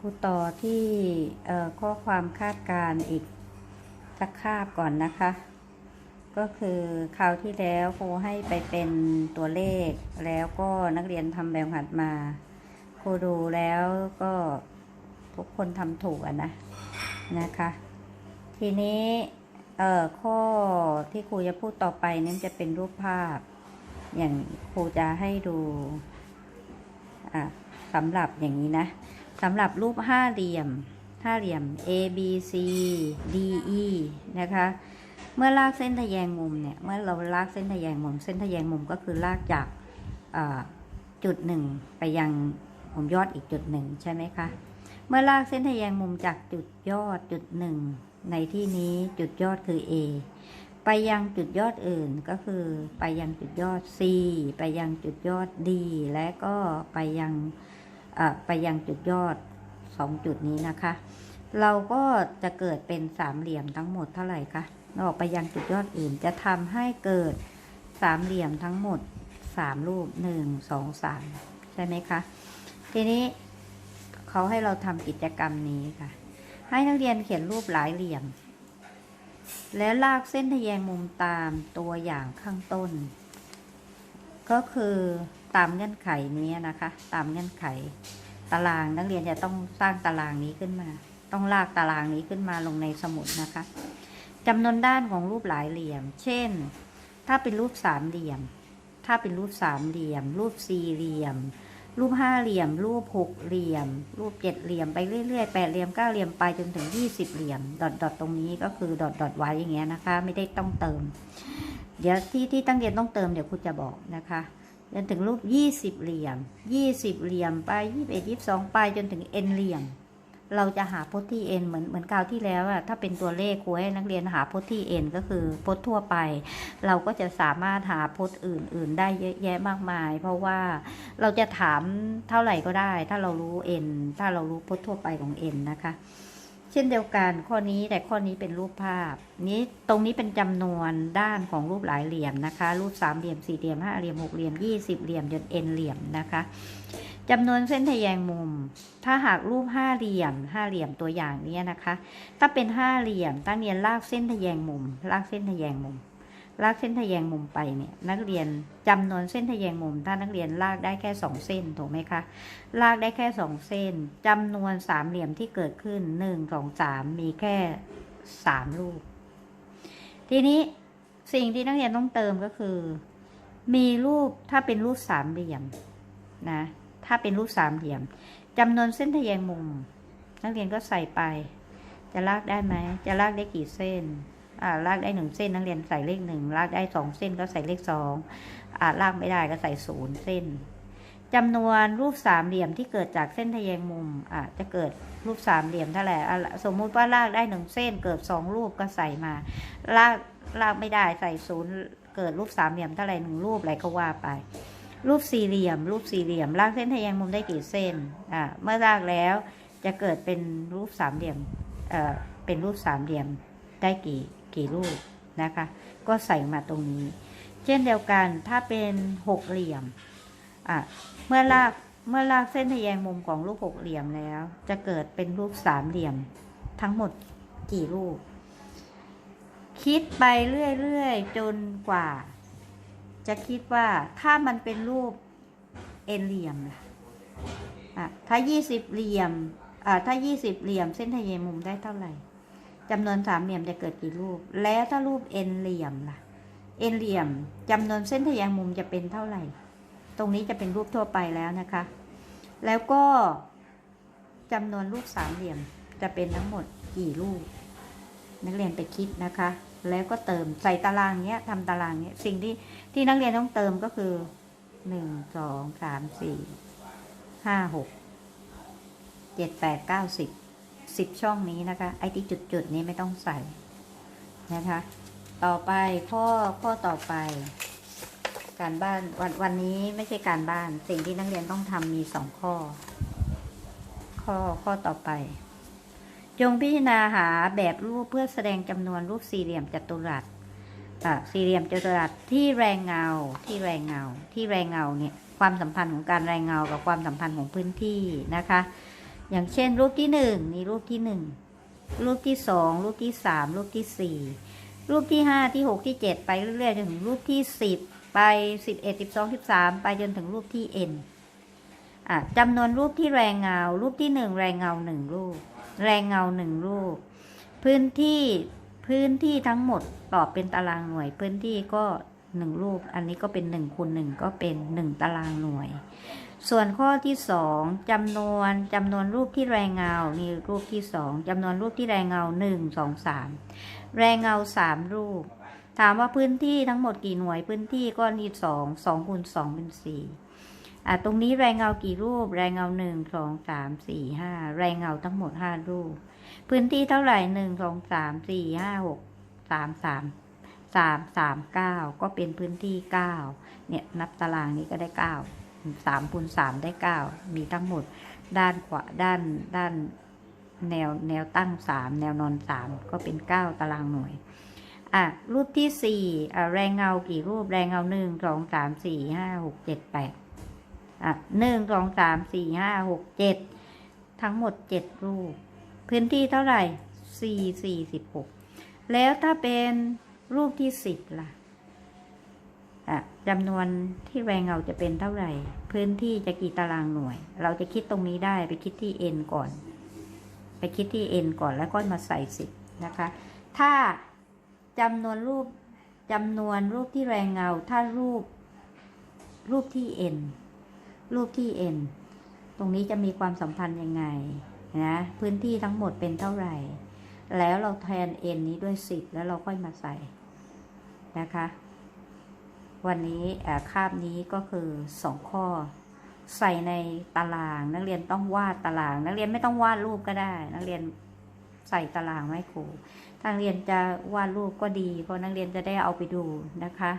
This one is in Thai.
ครูต่อที่ข้อความคาดการณ์อีกสักคาบก่อนนะคะ ก็คือคราวที่แล้วครูให้ไปเป็นตัวเลข แล้วก็นักเรียนทำแบบหัดมาครูดูแล้วก็ทุกคนทำถูกนะนะคะ ทีนี้ข้อที่ครูจะพูดต่อไปนั้นจะเป็นรูปภาพ อย่างครูจะให้ดูสำหรับอย่างนี้นะ สำหรับรูปห้าเหลี่ยมห้าเหลี่ยม A B C D E นะคะ เมื่อลากเส้นทะแยงมุมเนี่ย เมื่อเราลากเส้นทะแยงมุม เส้นทะแยงมุมก็คือลากจากจุดหนึ่งไปยังมุมยอดอีกจุดหนึ่งใช่ไหมคะ เมื่อลากเส้นทะแยงมุมจากจุดยอดจุดหนึ่งในที่นี้จุดยอดคือ A ไปยังจุดยอดอื่นก็คือไปยังจุดยอด C ไปยังจุดยอด D และก็ไปยัง ไปยังจุดยอด 2 จุดนี้นะคะ เราก็จะเกิดเป็นสามเหลี่ยมทั้งหมดเท่าไหร่คะออกไปยังจุดยอดอื่นจะทำให้เกิดสามเหลี่ยมทั้งหมด3รูป1 2 3ใช่ไหมคะ ทีนี้เขาให้เราทำกิจกรรมนี้ค่ะ ให้นักเรียนเขียนรูปหลายเหลี่ยม และลากเส้นทะแยงมุมตามตัวอย่างข้างต้น ก็คือ ตามเงื่อนไขนี้นะคะ ตามเงื่อนไข ตารางนักเรียนจะต้องสร้างตารางนี้ขึ้นมา ต้องลากตารางนี้ขึ้นมาลงในสมุดนะคะจำนวนด้านของรูปหลายเหลี่ยม เช่น ถ้าเป็นรูปสามเหลี่ยม ถ้าเป็นรูปสามเหลี่ยม รูปสี่เหลี่ยม รูปห้าเหลี่ยม รูปหกเหลี่ยม รูปเจ็ดเหลี่ยมไปเรื่อยๆแปดเหลี่ยมเก้าเหลี่ยมไปจนถึงยี่สิบเหลี่ยม ดอทดอทตรงนี้ก็คือดอทดอทไว้อย่างเงี้ยนะคะ ไม่ได้ต้องเติม เดี๋ยวที่ที่ตั้งเรียนต้องเติมเดี๋ยวครูจะบอกนะคะ จนถึงรูป20เหลี่ยม20เหลี่ยมไป21 22ไปจนถึง n เหลี่ยม เราจะหาพจน์ที่ n เหมือนเหมือนคราวที่แล้วอะถ้าเป็นตัวเลขครูให้นักเรียนหาพจน์ที่ n ก็คือพจน์ทั่วไป เราก็จะสามารถหาพจน์อื่น ๆ ได้เยอะแยะมากมาย เพราะว่าเราจะถามเท่าไหร่ก็ได้ ถ้าเรารู้ n ถ้าเรารู้พจน์ทั่วไปของ n นะคะ เช่นเดียวกันข้อนี้แต่ข้อนี้เป็นรูปภาพ นี้ตรงนี้เป็นจำนวนด้านของรูปหลายเหลี่ยมนะคะ รูปสามเหลี่ยมสี่เหลี่ยมห้าเหลี่ยมหกเหลี่ยมยี่สิบเหลี่ยมจนเอ็นเหลี่ยมนะคะจำนวนเส้นทะแยงมุม ถ้าหากรูปห้าเหลี่ยมห้าเหลี่ยมตัวอย่างนี้นะคะ ถ้าเป็นห้าเหลี่ยมตั้งเรียนลากเส้นทะแยงมุม ลากเส้นทะแยงมุม ลากเส้นทะแยงมุมไปเนี่ยนักเรียนจำนวนเส้นทะแยงมุม ถ้านักเรียนลากได้แค่สองเส้นถูกไหมคะลากได้แค่สองเส้นจำนวนสามเหลี่ยมที่เกิดขึ้นหนึ่งสองสามมีแค่สามรูป ทีนี้สิ่งที่นักเรียนต้องเติมก็คือ มีรูปถ้าเป็นรูปสามเหลี่ยมนะถ้าเป็นรูปสามเหลี่ยมจำนวนเส้นทะแยงมุม นักเรียนก็ใส่ไป จะลากได้ไหมจะลากได้กี่เส้น อ่าลากได้หนึ่งเส้นนักเรียนใส่เลขหนึ่งลากได้สองเส้นก็ใส่เลขสองอ่าลากไม่ได้ก็ใส่ศูนย์เส้นจำนวนรูปสามเหลี่ยมที่เกิดจากเส้นทะแยงมุมอะจะเกิดรูปสามเหลี่ยมเท่าไหร่สมมุติว่าลากได้หนึ่งเส้น เกิดสองรูปก็ใส่มาลากลากไม่ได้ใส่ศูนย์เกิดรูปสามเหลี่ยมเท่าไหร่หนึ่งรูปอะไรก็ว่าไป รูปสี่เหลี่ยม รูปสี่เหลี่ยมลากเส้นทะแยงมุมได้กี่เส้นอะเมื่อลากแล้วจะเกิดเป็นรูปสามเหลี่ยมเอ่อเป็นรูปสามเหลี่ยม ได้กี่กี่รูปนะคะ ก็ใส่มาตรงนี้ เช่นเดียวกันถ้าเป็นหกเหลี่ยมอะเมื่อลากเมื่อลากเส้นทะแยงมุมของรูปหกเหลี่ยมแล้ว จะเกิดเป็นรูปสามเหลี่ยมทั้งหมดกี่รูป คิดไปเรื่อยๆจนกว่า จะคิดว่าถ้ามันเป็นรูปเอ็นเหลี่ยมล่ะอะถ้ายี่สิบเหลี่ยมอ่าถ้ายี่สิบเหลี่ยมเส้นทะแยงมุมได้เท่าไหร่ จำนวนสามเหลี่ยมจะเกิดกี่รูป แล้วถ้ารูปเอ็นเหลี่ยมล่ะ เอ็นเหลี่ยมจำนวนเส้นทะแยงมุมจะเป็นเท่าไหร่ ตรงนี้จะเป็นรูปทั่วไปแล้วนะคะ แล้วก็จำนวนรูปสามเหลี่ยมจะเป็นทั้งหมดกี่รูป นักเรียนไปคิดนะคะ แล้วก็เติมใส่ตารางเนี้ยทำตารางเนี้ยสิ่งที่ที่นักเรียนต้องเติมก็คือหนึ่งสองสามสี่ห้าหกเจ็ดแปดเก้าสิบ สิบช่องนี้นะคะ ไอ้ที่จุดๆนี้ไม่ต้องใส่นะคะ ต่อไปข้อข้อต่อไป การบ้านวันวันนี้ไม่ใช่การบ้าน สิ่งที่นักเรียนต้องทำมีสองข้อ ข้อข้อต่อไป จงพิจารณาหาแบบรูปเพื่อแสดงจำนวนรูปสี่เหลี่ยมจัตุรัสสี่เหลี่ยมจัตุรัสที่แรงเงาที่แรงเงาที่แรงเงาเนี่ยความสัมพันธ์ของการแรงเงากับความสัมพันธ์ของพื้นที่นะคะ อย่างเช่นรูปที่หนึ่งนี่รูปที่หนึ่งรูปที่สองรูปที่สามรูปที่สี่รูปที่ห้าที่หกที่เจ็ดไปเรื่อยๆจนถึงรูปที่สิบไปสิบเอ็ดสิบสองสิบสามไปจนถึงรูปที่เอ็นอะจำนวนรูปที่แรงเงา รูปที่หนึ่งแรงเงาหนึ่งรูป แรงเงาหนึ่งรูป พื้นที่พื้นที่ทั้งหมดตอบเป็นตารางหน่วย พื้นที่ก็หนึ่งรูป อันนี้ก็เป็นหนึ่งคูณหนึ่งก็เป็นหนึ่งตารางหน่วย ส่วนข้อที่สองจำนวนจำนวนรูปที่แรงเงา นี่รูปที่สองจำนวนรูปที่แรงเงาหนึ่งสองสามแรงเงาสามรูป ถามว่าพื้นที่ทั้งหมดกี่หน่วยพื้นที่ก็นี่สองสองคูณสองเป็นสี่อะตรงนี้แรงเงากี่รูป แรงเงาหนึ่งสองสามสี่ห้าแรงเงาทั้งหมดห้ารูป พื้นที่เท่าไหร่หนึ่งสองสามสี่ห้าหกสามสามสามสามเก้าก็เป็นพื้นที่เก้าเนี่ยนับตารางนี้ก็ได้เก้า สามคูณสามได้เก้ามีทั้งหมดด้านขวาด้านด้านแนวแนวตั้งสามแนวนอนสามก็เป็นเก้าตารางหน่วยอะรูปที่สี่อะแรงเงากี่รูปแรงเงาหนึ่งสองสามสี่ห้าหกเจ็ดแปดอะหนึ่งสองสามสี่ห้าหกเจ็ดทั้งหมดเจ็ดรูป พื้นที่เท่าไหร่สี่สี่สิบหกแล้วถ้าเป็นรูปที่สิบล่ะอะ จำนวนที่แรงเงาจะเป็นเท่าไหร่ พื้นที่จะกี่ตารางหน่วย เราจะคิดตรงนี้ได้ไปคิดที่ n ก่อน ไปคิดที่ n ก่อนแล้วก็มาใส่สิบนะคะ ถ้าจำนวนรูปจำนวนรูปที่แรงเงา ถ้ารูป รูปที่ n รูปที่ n ตรงนี้จะมีความสัมพันธ์ยังไงนะพื้นที่ทั้งหมดเป็นเท่าไหร่ แล้วเราแทน n นี้ด้วย 10 แล้วเราค่อยมาใส่นะคะ วันนี้คาบนี้ก็คือสองข้อ ใส่ในตาราง นักเรียนต้องวาดตาราง นักเรียนไม่ต้องวาดรูปก็ได้ นักเรียนใส่ตารางไว้ครูถ้านักเรียนจะวาดรูปก็ดี เพราะนักเรียนจะได้เอาไปดูนะคะ